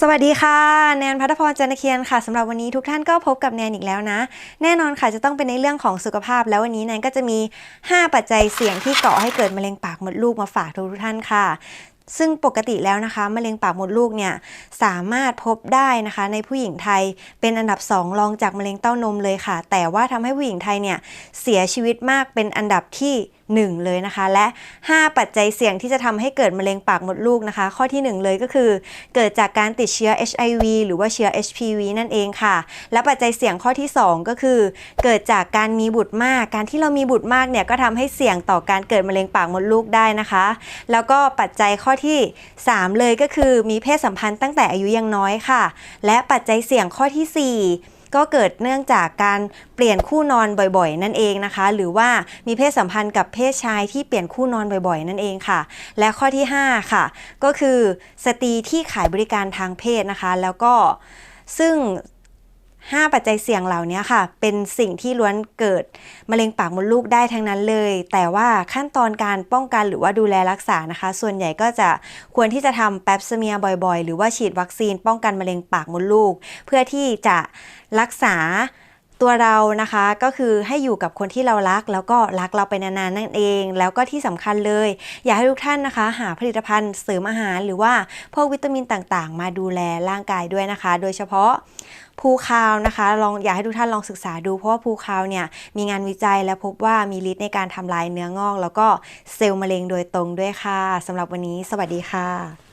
สวัสดีค่ะ แนนพัฒพรจันทเคียนค่ะสำหรับวันนี้ทุกท่านก็พบกับแนนอีกแล้วนะ แน่นอนค่ะจะต้องเป็นในเรื่องของสุขภาพ แล้ววันนี้แนนก็จะมี 5 ปัจจัยเสี่ยงที่ก่อให้เกิดมะเร็งปากมดลูกมาฝากทุกท่านค่ะ ซึ่งปกติแล้วนะคะมะเร็งปากมดลูกเนี่ยสามารถพบได้นะคะ ในผู้หญิงไทยเป็นอันดับ 2 รองจากมะเร็งเต้านมเลยค่ะ แต่ว่าทำให้ผู้หญิงไทยเนี่ยเสียชีวิตมากเป็นอันดับที่1 เลยนะคะ และ 5 ปัจจัยเสี่ยงที่จะทำให้เกิดมะเร็งปากมดลูกนะคะ ข้อที่ 1 เลยก็คือ เกิดจากการติดเชื้อ HIV หรือว่าเชื้อ HPV นั่นเองค่ะ และปัจจัยเสี่ยงข้อที่ 2 ก็คือ เกิดจากการมีบุตรมาก การที่เรามีบุตรมากเนี่ยก็ทำให้เสี่ยงต่อการเกิดมะเร็งปากมดลูกได้นะคะ แล้วก็ปัจจัยข้อที่ 3 เลยก็คือมีเพศสัมพันธ์ตั้งแต่อายุยังน้อยค่ะ และปัจจัยเสี่ยงข้อทีสี่4 ก็เกิดเนื่องจากการเปลี่ยนคู่นอนบ่อยๆ นั่นเองนะคะ หรือว่ามีเพศสัมพันธ์กับเพศชายที่เปลี่ยนคู่นอนบ่อยๆ นั่นเองค่ะ และข้อที่ 5 ค่ะ ก็คือสตรีที่ขายบริการทางเพศนะคะ แล้วก็ซึ่ง 5 ปัจจัยเสี่ยงเหล่านี้ค่ะ เป็นสิ่งที่ล้วนเกิดมะเร็งปากมดลูกได้ทั้งนั้นเลย แต่ว่าขั้นตอนการป้องกันหรือว่าดูแลรักษานะคะ ส่วนใหญ่ก็จะควรที่จะทำแปปสเมียบ่อยๆ หรือว่าฉีดวัคซีนป้องกันมะเร็งปากมดลูก เพื่อที่จะรักษาตัวเรานะคะก็คือให้อยู่กับคนที่เรารัก แล้วก็รักเราไปนานๆนั่นเอง แล้วก็ที่สำคัญเลย อยากให้ทุกท่านนะคะ หาผลิตภัณฑ์เสริมอาหารหรือว่าพวกวิตามินต่างๆ มาดูแลร่างกายด้วยนะคะ โดยเฉพาะ ภูคาวนะคะลองอยากให้ทุกท่านลองศึกษาดู เพราะว่าภูคาวเนี่ยมีงานวิจัยและพบว่ามีฤทธิ์ในการทำลายเนื้องอก แล้วก็เซลล์มะเร็งโดยตรงด้วยค่ะสำหรับวันนี้ สวัสดีค่ะ